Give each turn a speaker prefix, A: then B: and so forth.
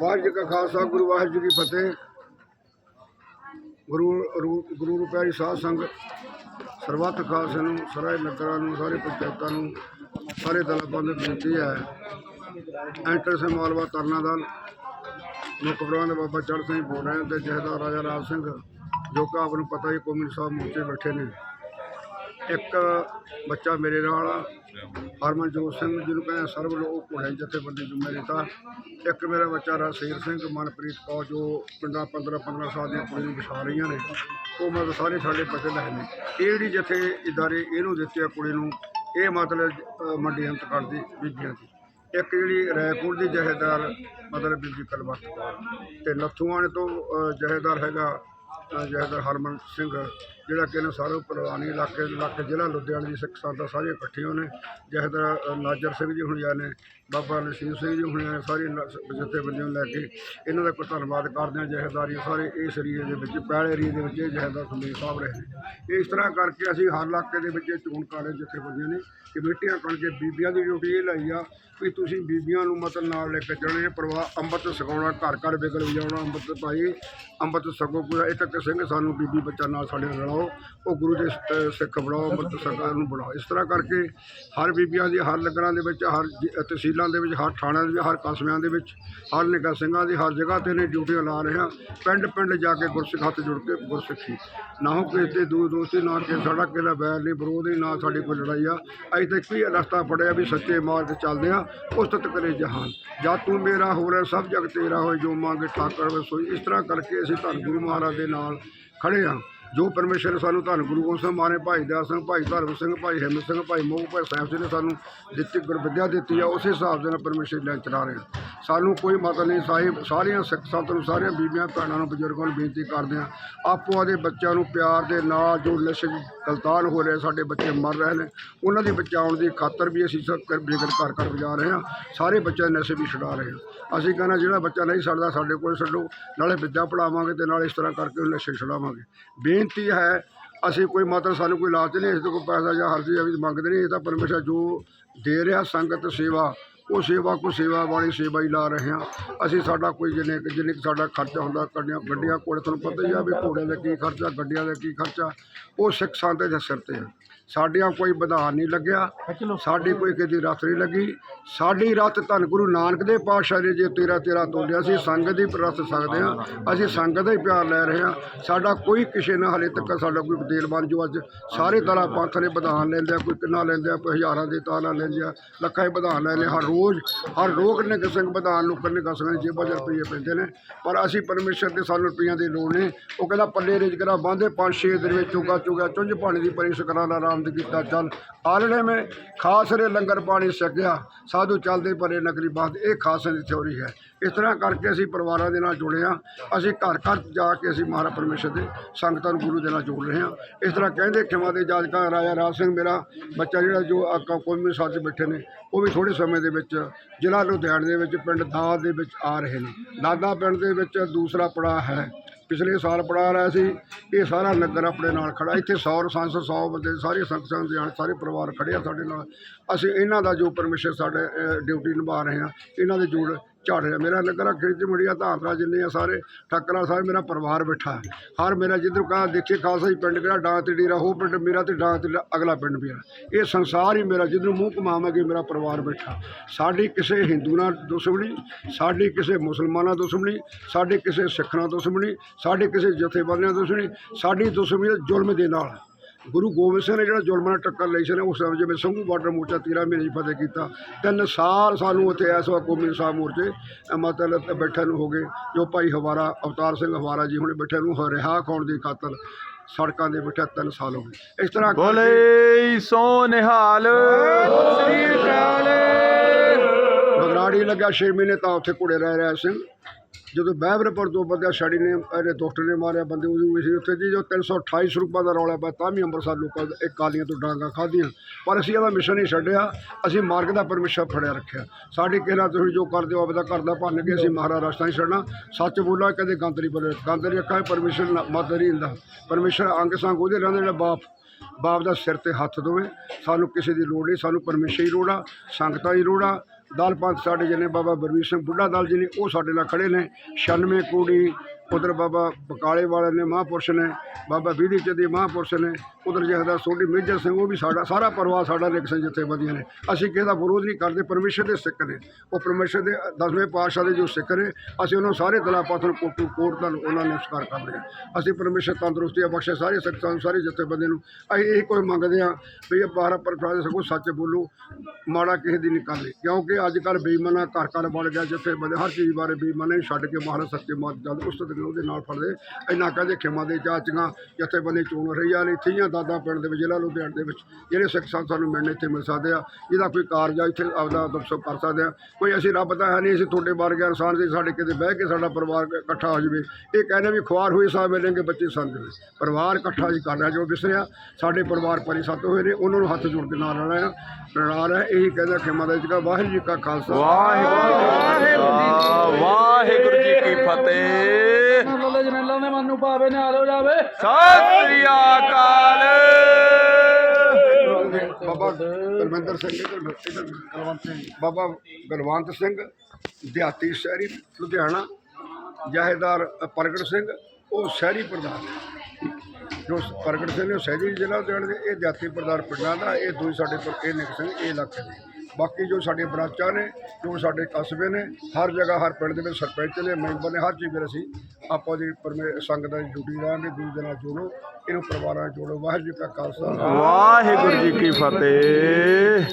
A: ਵਾਹਿਗੁਰੂ ਜੀ ਕਾ ਖਾਲਸਾ, ਗੁਰੂ ਵਾਹਿਗੁਰੂ ਜੀ ਕੀ ਫਤਿਹ। ਗੁਰੂ ਰੂ- ਗੁਰੂ ਰੂਪਿਆਰੀ ਸਾਧ ਸੰਗਤ, ਸਰਬੱਤ ਖਾਲਸੇ ਨੂੰ, ਸਾਰੇ ਨਗਰਾਂ ਨੂੰ, ਸਾਰੇ ਪੰਚਾਇਤਾਂ ਨੂੰ, ਸਾਰੇ ਦਲਾਂ ਬੰਦ ਬੇਨਤੀ ਹੈ, ਐਂਟਰ ਸੇ ਮਾਲਵਾ ਤਰਨਾ ਦਲ, ਮੁੱਖ ਦੇ ਬਾਬਾ ਚੜ੍ਹ ਸਿੰਘ ਬੋਲ ਰਹੇ ਹਨ ਤੇ ਜਹੇਦਾਰ ਰਾਜਾ ਰਾਜ ਸਿੰਘ, ਜੋ ਕਿ ਆਪ ਨੂੰ ਪਤਾ ਹੀ ਕੌਮੀ ਸਾਹਿਬ ਮੋਰਚੇ ਬੈਠੇ ਨੇ। ਇੱਕ ਬੱਚਾ ਮੇਰੇ ਨਾਲ ਆ ਹਰਮਨਜੋਤ ਸਿੰਘ ਜਿਹਨੂੰ ਕਹਿੰਦੇ ਆ ਸਰਬ ਲੋਕ ਘੋੜੇ ਜਥੇਬੰਦੀ ਜੁਮੇ ਨੇਤਾ ਇੱਕ ਮੇਰਾ ਬੱਚਾ ਰਸੀਰ ਸਿੰਘ ਮਨਪ੍ਰੀਤ ਕੌਰ ਜੋ ਪਿੰਡਾਂ 15 15 ਸਾਲ ਦੀਆਂ ਕੁੜੀਆਂ ਨੂੰ ਵਿਛਾ ਰਹੀਆਂ ਨੇ ਉਹ ਮਤਲਬ ਸਾਰੇ ਸਾਡੇ ਬੱਚੇ ਲੈ ਨੇ। ਇਹ ਜਿਹੜੀ ਜਥੇ ਇਦਾਰੇ ਇਹਨੂੰ ਦਿੱਤੇ ਆ ਕੁੜੀ ਨੂੰ ਇਹ ਮਤਲਬ ਮੰਡੀ ਅੰਤ ਕਰਦੀ ਬੀਬੀਆਂ ਦੀ। ਇੱਕ ਜਿਹੜੀ ਰੈਕੋਰਡ ਦੀ ਜਹੇਦਾਰ ਮਤਲਬ ਬੀਬੀ ਕਲਵੰਤ ਕੌਰ। ਤੇ ਨੱਥੂਆਣੇ ਤੋਂ ਅ, ਜਹੇਦਾਰ ਹੈਗਾ ਅ, ਜਹੇਦਾਰ ਹਰਮਨ ਸਿੰਘ। ਜਿਹੜਾ ਕਿ ਇਹਨਾਂ ਸਾਰੇ ਪ੍ਰਵਾਨੀ ਇਲਾਕੇ ਇਲਾਕੇ ਜ਼ਿਲ੍ਹਾ ਲੁਧਿਆਣਾ ਦੀ ਸਿੱਖ ਸੰਗਤਾਂ ਸਾਰੀਆਂ ਇਕੱਠੀਆਂ ਨੇ। ਜਹੇਦਾਰ ਨਾਜਰ ਸਿੰਘ ਜੀ ਹੁਣੀਆਂ ਨੇ, ਬਾਬਾ ਨਸੀਬ ਸਿੰਘ ਜੀ ਹੁਣੀਆਂ ਨੇ, ਸਾਰੀ ਜਥੇਬੰਦੀਆਂ ਨੂੰ ਲੈ ਕੇ। ਇਹਨਾਂ ਦਾ ਕੋਈ ਧੰਨਵਾਦ ਕਰਦੇ ਹਾਂ ਜਹੇਦਾਰੀ ਸਾਰੇ ਇਸ ਏਰੀਏ ਦੇ ਵਿੱਚ ਪਹਿਲੇ ਏਰੀਏ ਦੇ ਵਿੱਚ ਇਹ ਜਹੇਦਾਰ ਸੁਮੇਰ ਸਾਹਿਬ ਰਹੇ ਨੇ। ਇਸ ਤਰ੍ਹਾਂ ਕਰਕੇ ਅਸੀਂ ਹਰ ਇਲਾਕੇ ਦੇ ਵਿੱਚ ਚੋਣ ਕਰ ਰਹੇ ਜਥੇਬੰਦੀਆਂ ਨੇ ਕਮੇਟੀਆਂ ਬਣ ਕੇ ਬੀਬੀਆਂ ਦੀ ਡਿਊਟੀ ਇਹ ਲਾਈ ਆ ਵੀ ਤੁਸੀਂ ਬੀਬੀਆਂ ਨੂੰ ਮਤਲਬ ਨਾਲ ਲੈ ਕੇ ਚੱਲਣੇ ਪ੍ਰਵਾਹ ਅੰਮ੍ਰਿਤ ਛਕਾਉਣਾ ਘਰ ਘਰ ਵਿਗਲ ਵਜਾਉਣਾ ਅੰਮ੍ਰਿਤ ਭਾਈ, ਅੰਮ੍ਰਿਤ ਸਗੋ ਪੂਰਾ ਇੱਕ ਇੱਕ ਸਿੰਘ ਸਾਨੂੰ ਬੀਬੀ ਬੱਚਾ ਨਾਲ ਸਾਡੇ ਨਾਲ ਰਲਾਓ ਉਹ ਗੁਰੂ ਦੇ ਸਿੱਖ ਬਣਾਓ, ਅੰਮ੍ਰਿਤ ਛਕਾ ਨੂੰ ਬਣਾਓ। ਇਸ ਤਰ੍ਹਾਂ ਕਰਕੇ ਹਰ ਬੀਬੀਆਂ ਦੀ, ਹਰ ਲੰਗਰਾਂ ਦੇ ਵਿੱਚ, ਹਰ ਜ- ਤਹਿਸੀਲਾਂ ਦੇ ਵਿੱਚ, ਹਰ ਥਾਣਿਆਂ ਦੇ ਵਿੱਚ, ਹਰ ਕਸਬਿਆਂ ਦੇ ਵਿੱਚ, ਹਰ ਨਿੱਘਾ ਸਿੰਘਾਂ ਦੀ, ਹਰ ਜਗ੍ਹਾ ਤੇ ਨੇ ਡਿਊਟੀਆਂ ਲਾ ਰਹੇ ਹਾਂ। ਪਿੰਡ ਪਿੰਡ ਜਾ ਕੇ ਗੁਰਸਿੱਖ ਹੱਥ ਜੁੜ ਕੇ ਗੁਰਸਿੱਖੀ। ਨਾ ਹੋ ਕਿਸੇ ਤੇ ਦੂਰ ਦੋਸਤੀ, ਨਾ ਕਿ ਸਾਡਾ ਕਿਸੇ ਬੈਰ ਨਹੀਂ, ਵਿਰੋਧ ਨਹੀਂ, ਨਾ ਸਾਡੀ ਕੋਈ ਲੜਾਈ ਆ। ਅਸੀਂ ਤਾਂ ਵੀ ਹੀ ਰਸਤਾ ਫੜਿਆ ਵੀ ਸੱਚੇ ਮਾਰਗ ਚੱਲਦੇ ਆ ਉਸ ਤਤ ਕਰੇ ਜਹਾਨ। ਜਾ ਤੂੰ ਮੇਰਾ ਹੋ ਰਿਹਾ, ਸਭ ਜਗ ਤੇਰਾ ਹੋਏ, ਜੋ ਮੰਗੇ ਠਾਕਰ ਵੇ ਸੋਈ ਇਸ ਤਰ੍ਹਾਂ ਕਰਕੇ ਅਸੀਂ ਧੰਨ ਗੁਰੂ ਮਹਾਰਾਜ ਦੇ ਨਾਲ ਖੜੇ ਆ ਜੋ ਪਰਮੇਸ਼ਰ ਸਾਨੂੰ ਧੰਨ ਗੁਰੂ ਗੋਬਿੰਦ ਸਿੰਘ ਮਾਰੇ, ਭਾਈ ਦਇਆ ਸਿੰਘ, ਭਾਈ ਧਰਮ ਸਿੰਘ, ਭਾਈ ਹਿੰਮਤ ਸਿੰਘ, ਭਾਈ ਮੋਹ ਭਾਈ ਸਾਹਿਬ ਜੀ ਨੇ ਸਾਨੂੰ ਦਿੱਤੀ, ਗੁਰਵਿਦਿਆ ਦਿੱਤੀ ਆ, ਉਸੇ ਹਿਸਾਬ ਦੇ ਨਾਲ ਪਰਮੇਸ਼ਰ ਲੈ ਚਲਾ ਰਹੇ ਸਾਨੂੰ ਕੋਈ ਮਤਲਬ ਨਹੀਂ, ਸਾਹਿਬ, ਸਾਰੀਆਂ ਸਿੱਖ ਸੰਗਤ ਨੂੰ, ਸਾਰੀਆਂ ਬੀਬੀਆਂ, ਭੈਣਾਂ ਨੂੰ, ਬਜ਼ੁਰਗਾਂ ਨੂੰ ਬੇਨਤੀ ਕਰਦੇ ਹਾਂ ਆਪੋ ਆਦੇ ਬੱਚਿਆਂ ਨੂੰ ਪਿਆਰ ਦੇ ਨਾਲ ਜੋ ਨਸ਼ੇ ਗਲਤਾਨ ਹੋ ਰਹੇ, ਸਾਡੇ ਬੱਚੇ ਮਰ ਰਹੇ ਨੇ, ਉਹਨਾਂ ਦੀ ਬਚਾਉਣ ਦੀ ਖਾਤਰ ਵੀ ਅਸੀਂ ਸਭ ਕਰ ਬੇਗਰ ਘਰ ਘਰ ਵਜਾ ਰਹੇ ਹਾਂ ਸਾਰੇ ਬੱਚਿਆਂ ਦੇ ਨਸ਼ੇ ਵੀ ਛੁਡਾ ਰਹੇ ਹਾਂ ਅਸੀਂ ਕਹਿੰਦਾ ਜਿਹੜਾ ਬੱਚਾ ਨਹੀਂ ਛੱਡਦਾ ਸਾਡੇ ਕੋਲ ਛੱਡੋ, ਨਾਲੇ ਵਿੱਦਿਆ ਪੜਾਵਾਂਗੇ ਤੇ ਨਾਲੇ ਇਸ ਤਰ੍ਹਾਂ ਕਰਕੇ ਨਸ਼ੇ ਛੁਡਾਵਾਂਗੇ। ਬੇਨਤੀ ਹੈ, ਅਸੀਂ ਕੋਈ ਮਤਲਬ ਸਾਨੂੰ ਕੋਈ ਲਾਲਚ ਨਹੀਂ ਇਸ ਤੋਂ ਕੋਈ ਪੈਸਾ ਜਾਂ ਹਰ ਚੀਜ਼ ਵੀ ਮੰਗਦੇ ਨਹੀਂ, ਇਹ ਤਾਂ ਪਰਮੇਸ਼ਰ ਜੋ ਦੇ ਰਿਹਾ ਸੰਗਤ ਸੇਵਾ ਉਹ ਸੇਵਾ ਕੋ ਸੇਵਾ ਵਾਲੀ ਸੇਵਾ ਹੀ ਲਾ ਰਹੇ ਹਾਂ। ਅਸੀਂ ਸਾਡਾ ਕੋਈ ਜਿੰਨੇ ਜਿੰਨੇ ਸਾਡਾ ਖਰਚਾ ਹੁੰਦਾ ਗੱਡੀਆਂ ਗੱਡੀਆਂ ਕੋਲੇ ਤੁਹਾਨੂੰ ਪਤਾ ਹੀ ਆ ਵੀ ਘੋੜਿਆਂ ਦਾ ਕੀ ਖਰਚਾ ਗੱਡੀਆਂ ਦਾ ਕੀ ਖਰਚਾ। ਉਹ ਸਿੱਖ ਸੰਤ ਦੇ ਸਿਰ ਤੇ ਆ। ਸਾਡੀਆਂ ਕੋਈ ਵਿਧਾਨ ਨਹੀਂ ਲੱਗਿਆ। ਸਾਡੀ ਕੋਈ ਦੀ ਰੱਥ ਨਹੀਂ ਲੱਗੀ। ਸਾਡੀ ਰੱਥ ਧੰਨ ਗੁਰੂ ਨਾਨਕ ਦੇ ਪਾਤਸ਼ਾਹ ਨੇ ਜੇ ਤੇਰਾ ਤੇਰਾ ਤੋਲਿਆ ਸੀ ਸੰਗਤ ਦੀ ਰੱਥ ਸਕਦੇ ਹਾਂ। ਅਸੀਂ ਸੰਗਤ ਦਾ ਹੀ ਪਿਆਰ ਲੈ ਰਹੇ ਹਾਂ। ਸਾਡਾ ਕੋਈ ਕਿਸੇ ਨਾਲ ਹਲੇ ਤੱਕ ਸਾਡਾ ਕੋਈ ਦੇਲਵਾਨ ਜੋ ਅੱਜ। ਸਾਰੇ ਤਰ੍ਹਾਂ ਪੰਥ ਨੇ ਵਿਧਾਨ ਲੈਂਦੇ ਆ ਕੋਈ ਕਿੰਨਾ ਲੈਂਦੇ ਆ ਕੋਈ ਹਜ਼ਾਰਾਂ ਦੇ ਤਾਲਾ ਲੈਂਦੇ ਆ ਲੱਖਾਂ ਦੇ ਵਿਧਾਨ ਲੈਂਦੇ ਆ, ਹਰ ਰੋਜ਼ ਹਰ ਰੋਜ਼ ਨੇ ਸਿੰਘ ਵਿਧਾਨ ਨੂੰ ਕਰਨੇ ਕਸਵੇਂ ਜੇਬਾਂ 'ਚ ਰੁਪਈਏ ਪੈਂਦੇ ਨੇ, ਪਰ ਅਸੀਂ ਪਰਮੇਸ਼ਰ ਦੇ ਸਾਨੂੰ ਰੁਪਈਆਂ ਦੀ ਲੋੜ ਨੇ ਉਹ ਕਹਿੰਦਾ ਪੱਲੇ ਰਿਜਕਰਾ ਬਾਂਦੇ ਪੰਜ ਛੇ ਦਿਨ ਵਿੱਚ ਚੁਗਾ ਚੁਗਾ ਚੁੰਝ ਪਾਣੀ ਦੀ ਪਰੀ ਸਕਰਾਂ ਆਰਾਮ ਦੀ ਕੀਤਾ, ਚੱਲ ਆਲਣੇ ਮੈਂ ਖਾਸ ਰੇ ਲੰਗਰ ਪਾਣੀ ਛਕਿਆ, ਸਾਧੂ ਚੱਲਦੇ ਪਰੇ ਨਗਰੀ ਬਾਦ, ਇਹ ਖਾਸ ਦੀ ਥਿਉਰੀ ਹੈ। ਇਸ ਤਰ੍ਹਾਂ ਕਰਕੇ ਅਸੀਂ ਪਰਿਵਾਰਾਂ ਦੇ ਨਾਲ ਜੁੜੇ ਹਾਂ, ਅਸੀਂ ਘਰ ਘਰ ਜਾ ਕੇ ਅਸੀਂ ਮਹਾਰਾਜ ਪਰਮੇਸ਼ਰ ਦੇ ਸੰਗਤਾਂ ਨੂੰ ਗੁਰੂ ਦੇ ਨਾਲ ਜੋੜ ਰਹੇ ਹਾਂ। ਇਸ ਤਰ੍ਹਾਂ ਕਹਿੰਦੇ ਖਿਮਾ ਦੇ ਜਾਜਕਾਂ ਰਾਜਾ ਰਾਜ ਸਿੰਘ ਮੇਰਾ ਬੱਚਾ ਜਿਹੜਾ ਜੋ ਆਕਾ, ਕੋਈ ਸਾਥ ਬੈਠੇ ਨੇ, ਉਹ ਵੀ ਥੋੜੇ ਸਮੇਂ ਦੇ ਵਿੱਚ ਜ਼ਿਲ੍ਹਾ ਲੁਧਿਆਣੇ ਦੇ ਵਿੱਚ, ਪਿੰਡ ਦਾਦ ਦੇ ਵਿੱਚ ਆ ਰਹੇ ਨੇ। ਦਾਦਾ ਪਿੰਡ ਦੇ ਵਿੱਚ ਦੂਸਰਾ ਪੜਾਅ ਹੈ। ਪਿਛਲੇ ਸਾਲ ਪੜਾ ਰਿਹਾ ਸੀ। ਇਹ ਸਾਰਾ ਨਗਰ ਆਪਣੇ ਨਾਲ ਖੜਾ ਇੱਥੇ 100 ਸੰਸ 100 ਬੰਦੇ, ਸਾਰੇ ਸੰਗਤਾਂ ਦੇ ਆਣ ਸਾਰੇ ਪਰਿਵਾਰ ਖੜੇ ਆ ਸਾਡੇ ਨਾਲ। ਅਸੀਂ ਇਹਨਾਂ ਦਾ ਜੋ ਪਰਮੇਸ਼ਰ ਸਾਡੇ ਡਿਊਟੀ ਨਿਭਾ ਰਹੇ ਹਾਂ, ਇਹਨਾਂ ਦੇ ਜੋੜ ਝਾੜ ਰਿਹਾ ਮੇਰਾ ਨਗਰ ਆ ਖਿੜਚ ਮੁੜੀਆ ਧਾਤਰਾ ਜਿੰਨੇ ਆ ਸਾਰੇ, ਠੱਕਰਾ ਸਾਰੇ, ਮੇਰਾ ਪਰਿਵਾਰ ਬੈਠਾ ਹੈ। ਹਰ ਮੇਰਾ ਜਿੱਧਰ ਕਹਾ ਦੇਖੇ, ਖਾਲਸਾ ਹੀ ਪਿੰਡ ਕਿਹੜਾ ਡਾਂ ਤੇ ਡੇਰਾ, ਉਹ ਪਿੰਡ ਮੇਰਾ ਤੇ ਡਾਂ ਤੇ ਲ- ਅਗਲਾ ਪਿੰਡ ਮੇਰਾ ਇਹ ਸੰਸਾਰ ਹੀ ਮੇਰਾ, ਜਿੱਧਰ ਮੂੰਹ ਕਮਾਵਾਂਗੇ ਮੇਰਾ ਪਰਿਵਾਰ ਬੈਠਾ। ਸਾਡੀ ਕਿਸੇ ਹਿੰਦੂ ਨਾਲ ਦੁਸ਼ਮਣੀ ਸਾਡੀ ਕਿਸੇ ਮੁਸਲਮਾਨਾਂ ਦੁਸ਼ਮਣੀ ਸਾਡੀ ਕਿਸੇ ਸਿੱਖ ਨਾਲ ਦੁਸ਼ਮਣੀ ਸਾਡੀ ਕਿਸੇ ਜਥੇਬੰਦੀਆਂ ਦੁਸ਼ਮਣੀ ਸਾਡੀ ਦੁਸ਼ਮਣੀ ਜ਼ੁਲਮ ਦੇ ਨਾਲ। ਗੁਰੂ ਗੋਬਿੰਦ ਸਿੰਘ ਨੇ ਜਿਹੜਾ ਜ਼ੁਲਮ ਨਾਲ ਟੱਕਰ ਲਈ ਸੀ ਨਾ ਉਸ ਸਮੇਂ ਜਿਵੇਂ ਸੰਘੂ ਬਾਰਡਰ ਮੋਰਚਾ ਤੀਰਾ ਮਹੀਨੇ 'ਚ ਫਤਿਹ ਕੀਤਾ ਤਿੰਨ ਸਾਲ ਸਾਨੂੰ ਉੱਥੇ ਇਸ ਵਾਰ ਕੌਮੀ ਸਾਹਿਬ ਮੋਰਚੇ ਮਤਲਬ ਬੈਠੇ ਨੂੰ ਹੋ ਗਏ ਜੋ ਭਾਈ ਹਵਾਰਾ ਅਵਤਾਰ ਸਿੰਘ ਹਵਾਰਾ ਜੀ ਹੁਣੇ ਬੈਠੇ ਨੂੰ ਰਿਹਾ ਖਾਣ ਦੀ ਖਾਤਰ ਸੜਕਾਂ ਦੇ ਬੈਠੇ ਤਿੰਨ ਸਾਲ ਹੋ ਗਏ। ਇਸ ਤਰ੍ਹਾਂ
B: ਬੋਲੇ ਸੋ ਨਿਹਾਲ।
A: ਬਗਰਾੜੀ ਲੱਗਿਆ 6 ਮਹੀਨੇ ਤਾਂ ਉੱਥੇ ਘੁੜੇ ਰਹਿ ਰਿਹਾ ਸਿੰਘ ਜਦੋਂ ਬਹਿਬਰਪੁਰ ਤੋਂ ਬੰਦਿਆ ਛੜੀ ਨੇ, ਇਹਦੇ ਦੋਸਤ ਨੇ ਮਾਰਿਆ, ਬੰਦੇ ਉਹਦੀ ਸੀ ਉੱਥੇ ਜੀ ਜੋ 328 ਰੁਪਏ ਦਾ ਰੌਲਾ ਪਿਆ ਤਾਂ ਵੀ ਅੰਮ੍ਰਿਤਸਰ ਲੋਕਾਂ ਦੇ ਇੱਕ ਕਾਲੀਆਂ ਤੋਂ ਡਾਂਗਾ ਖਾਧੀਆਂ। ਪਰ ਅਸੀਂ ਇਹਦਾ ਮਿਸ਼ਨ ਨਹੀਂ ਛੱਡਿਆ, ਅਸੀਂ ਮਾਰਗ ਦਾ ਪਰਮੇਸ਼ਰ ਫੜਿਆ, ਰੱਖਿਆ। ਸਾਡੀ ਕਿਹਨਾਂ ਤੁਸੀਂ ਜੋ ਕਰਦੇ ਹੋ ਆਪਦਾ ਘਰ ਦਾ ਭੰਨ ਕੇ ਅਸੀਂ ਮਹਾਰਾਜ ਰਸਤਾ ਨਹੀਂ ਛੱਡਣਾ। ਸੱਚ ਬੋਲਾਂ, ਕਦੇ ਗੰਦ ਨਹੀਂ ਬੋਲੇ ਗੰਦ ਨਹੀਂ ਰੱਖਾ ਪਰਮੇਸ਼ਰ ਨਾ- ਮਦਦ ਨਹੀਂ ਦਿੰਦਾ। ਪਰਮੇਸ਼ਰ ਅੰਗ ਸੰਗ ਉਹਦੇ ਰਹਿੰਦੇ ਜਿਹੜਾ ਬਾਪ। ਬਾਪ ਦਾ ਸਿਰ ਤੇ ਹੱਥ ਦੋਵੇ। ਸਾਨੂੰ ਕਿਸੇ ਦੀ ਲੋੜ ਨਹੀਂ, ਸਾਨੂੰ ਪਰਮੇਸ਼ਰ ਹੀ ਲੋੜ ਆ, ਸੰਗਤਾਂ ਦੀ ਲੋੜ ਆ। ਦਲ ਪੰਥ ਸਾਡੇ ਜਿਹਨੇ ਬਾਬਾ ਬਰਵੀਰ ਸਿੰਘ ਬੁੱਢਾ ਦਲ ਜੀ ਨੇ ਉਹ ਸਾਡੇ ਨਾਲ ਖੜੇ ਨੇ। 96 ਕੋੜੀ ਉਧਰ ਬਾਬਾ ਬਕਾਲੇ ਵਾਲੇ ਨੇ, ਮਹਾਂਪੁਰਸ਼ ਨੇ, ਬਾਬਾ ਬੀਦੀ ਚੰਦੀ ਮਹਾਂਪੁਰਸ਼ ਨੇ, ਉਧਰ ਜਹਦਾ ਸੋਢੀ ਮੇਜਰ ਸਿੰਘ, ਉਹ ਵੀ ਸਾਡਾ, ਸਾਰਾ ਪਰਿਵਾਰ ਸਾਡਾ ਨਿਕ ਸਿੰਘ ਜਥੇਬੰਦੀਆਂ ਨੇ। ਅਸੀਂ ਕਿਸੇ ਦਾ ਵਿਰੋਧ ਨਹੀਂ ਕਰਦੇ, ਪਰਮੇਸ਼ਰ ਦੇ ਸਿੱਖ ਨੇ। ਉਹ ਪਰਮੇਸ਼ਰ ਦੇ ਦਸਵੇਂ ਪਾਤਸ਼ਾਹ ਦੇ ਜੋ ਸਿੱਖ ਨੇ, ਅਸੀਂ ਉਹਨਾਂ ਸਾਰੇ ਦਲਾ ਪਾਤਰ, ਕੋਟੂ, ਕੋਟ ਦਾ ਉਹਨਾਂ ਨੂੰ ਨਮਸਕਾਰ ਕਰਦੇ ਹਾਂ। ਅਸੀਂ ਪਰਮੇਸ਼ਰ ਤੰਦਰੁਸਤੀ ਬਖਸ਼ੇ ਸਾਰੇ ਸਿੱਖਾਂ ਨੂੰ ਸਾਰੇ ਜਥੇਬੰਦੀਆਂ ਨੂੰ। ਅਸੀਂ ਇਹ ਕੋਈ ਮੰਗਦੇ ਹਾਂ ਵੀ ਇਹ ਬਾਰਾਂ ਪਰਪਰਾ ਦੇ ਸਗੋਂ ਸੱਚ ਬੋਲੋ, ਮਾੜਾ ਕਿਸੇ ਦੀ ਨਿਕਾਲੇ ਕਿਉਂਕਿ ਅੱਜ ਕੱਲ ਬੇਈਮਾਨਾ ਘਰ ਘਰ ਬਣ ਗਿਆ ਜਿੱਥੇ ਹਰ ਚੀਜ਼ ਬਾਰੇ ਬੇਈਮਾਨੇ ਛੱਡ ਕੇ ਮਹਾਰਾਜ ਸੱਚੇ ਮਾਤ ਜਦ ਉਸ ਤੋਂ ਉਹਦੇ ਨਾਲ ਫੜਦੇ। ਇੰਨਾ ਕਹਿੰਦੇ ਖਿਮਾ ਦੇ ਚਾਚੀਆਂ, ਜਥੇਬੰਦੀ ਬੰਦੇ ਚੋਣ ਰਹੀਆਂ ਨੇ ਥੀਆਂ ਦਾਦਾ ਪਿੰਡ ਦੇ ਵਿੱਚ, ਜ਼ਿਲ੍ਹਾ ਲੁਧਿਆਣਾ ਦੇ ਵਿੱਚ। ਜਿਹੜੇ ਸਿੱਖ ਸੰਤ ਸਾਨੂੰ ਮਿਲਣ ਇੱਥੇ ਮਿਲ ਸਕਦੇ ਆ। ਜਿਹਦਾ ਕੋਈ ਕਾਰਜ ਆ, ਇੱਥੇ ਆਪਦਾ ਦੁੱਖ ਕਰ ਸਕਦੇ ਆ। ਕੋਈ ਅਸੀਂ ਰੱਬ ਤਾਂ ਹੈ ਨਹੀਂ, ਅਸੀਂ ਤੁਹਾਡੇ ਵਰਗੇ ਇਨਸਾਨ ਦੇ ਸਾਡੇ ਕਿਤੇ ਬਹਿ ਕੇ ਸਾਡਾ ਪਰਿਵਾਰ ਇਕੱਠਾ ਹੋ ਜਾਵੇ। ਇਹ ਕਹਿੰਦੇ ਵੀ ਖੁਆਰ ਹੋਏ ਸਾਹਿਬ ਮਿਲਣਗੇ ਬੱਚੇ ਸੰਗ ਪਰਿਵਾਰ ਇਕੱਠਾ ਜੀ ਕਰ ਰਿਹਾ ਜੋ ਵਿਸਰਿਆ, ਸਾਡੇ ਪਰਿਵਾਰ ਪਰਿਸਤ ਹੋਏ ਨੇ, ਉਹਨਾਂ ਨੂੰ ਹੱਥ ਜੋੜ ਕੇ ਨਾਲ ਰਲਾ ਆ ਨਾਲ ਹੈ, ਇਹੀ ਕਹਿੰਦਾ ਖਿਮਾ ਦਾ ਜੀ ਵਾਹਿਗੁਰੂ ਜੀ ਕਾ ਖਾਲਸਾ।
B: ਵਾਹਿਗੁਰੂ ਵਾਹਿਗੁਰੂ ਜੀ ਕੀ ਫਤਿਹ।
C: ਲੱਲੇ ਜਨੇਲਾਂ ਦੇ ਮਨ ਨੂੰ ਪਾਵੇ ਨਾਲ ਹੋ ਜਾਵੇ
B: ਸਤਿ ਸ੍ਰੀ ਅਕਾਲ
A: ਬਾਬਾ ਗੁਰਮਿੰਦਰ ਸਿੰਘ ਸਿੰਘ ਬਾਬਾ ਗੁਰਵੰਤ ਸਿੰਘ ਦਿਹਾਤੀ ਸ਼ਹਿਰੀ ਲੁਧਿਆਣਾ ਜਹੇਦਾਰ ਪ੍ਰਗਟ ਸਿੰਘ ਉਹ ਸ਼ਹਿਰੀ ਪ੍ਰਧਾਨ ਹੈ। ਜੋ ਪ੍ਰਗਟ ਸਿੰਘ ਨੇ ਉਹ ਸ਼ਹਿਰੀ ਜ਼ਿਲ੍ਹਾ ਲੁਧਿਆਣਾ ਦੇ ਇਹ ਦਿਹਾਤੀ ਪ੍ਰਧਾਨ ਪਿੰਡਾਂ ਦਾ ਇਹ ਦੋ ਸਾਡੇ ਪਰ ਇਹ ਨਿਕ ਸਿੰਘ ਇਹ ਇਲਾਕੇ ਦੇ ਬਾਕੀ ਜੋ ਸਾਡੇ ਬਰਾਚਾਂ ਨੇ ਜੋ ਸਾਡੇ ਕਸਬੇ ਨੇ ਹਰ ਜਗ੍ਹਾ ਹਰ ਪਿੰਡ ਦੇ ਵਿੱਚ ਸਰਪੰਚ ਨੇ ਮੈਂਬਰ ਨੇ ਹਰ ਚੀਜ਼ ਵਿੱਚ ਅਸੀਂ ਆਪਾਂ ਦੀ ਪਰਮੇ ਸੰਗਤ ਦੀ ਡਿਊਟੀ ਲਾਂਗੇ ਗੁਰੂ ਦੇ ਨਾਲ ਜੋੜੋ ਇਹਨੂੰ ਪਰਿਵਾਰਾਂ ਨਾਲ ਜੋੜੋ। ਵਾਹਿਗੁਰੂ ਜੀ ਕਾ ਖਾਲਸਾ।
B: ਵਾਹਿਗੁਰੂ ਜੀ ਕੀ ਫਤਿਹ।